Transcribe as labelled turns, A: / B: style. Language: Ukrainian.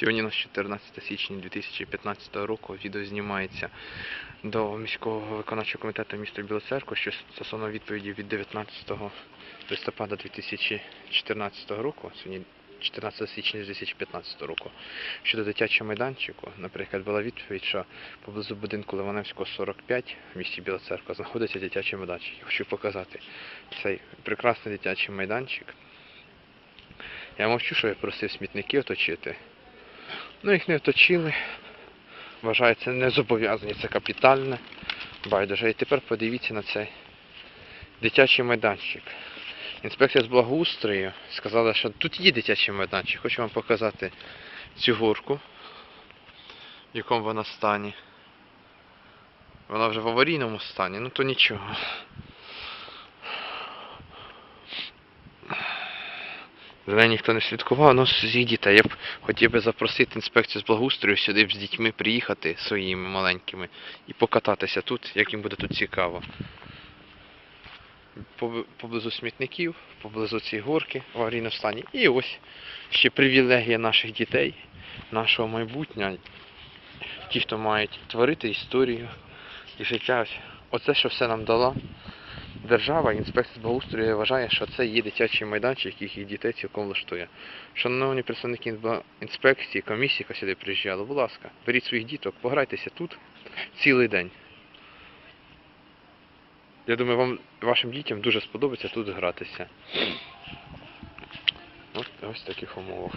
A: Сьогодні у нас 14 січня 2015 року. Відео знімається до міського виконавчого комітету міста Білоцерква, що стосовно відповіді від 19 листопада 2014 року, сьогодні 14 січня 2015 року, щодо дитячого майданчику, наприклад, була відповідь, що поблизу будинку Ливаневського 45 в місті Біла знаходиться дитячий майданчик. Я хочу показати цей прекрасний дитячий майданчик. Я мовчу, що я просив смітники оточити. Ну, їх не оточили. Вважається не зобов'язані, це капітальне. Байдуже. І тепер подивіться на цей дитячий майданчик. Інспекція з благоустрою сказала, що тут є дитячий майданчик. Хочу вам показати цю горку, в якому вона стані. Вона вже в аварійному стані, ну то нічого. За нею ніхто не слідкував, ну з дітей. Я б хотів би запросити інспекцію з благоустрою сюди б з дітьми приїхати своїми маленькими і покататися тут, як їм буде тут цікаво. Поблизу смітників, поблизу цієї горки в аварійному стані. І ось ще привілегія наших дітей, нашого майбутнього. Ті, хто мають творити історію і життя. Оце, що все нам дала держава, інспекція з благоустрою вважає, що це є дитячий майданчик, який їх дітей цілком влаштує. Шановні представники інспекції, комісії, яка сюди приїжджала, будь ласка, беріть своїх діток, пограйтеся тут цілий день. Я думаю, вам вашим дітям дуже сподобається тут гратися. Ось, ось в таких умовах.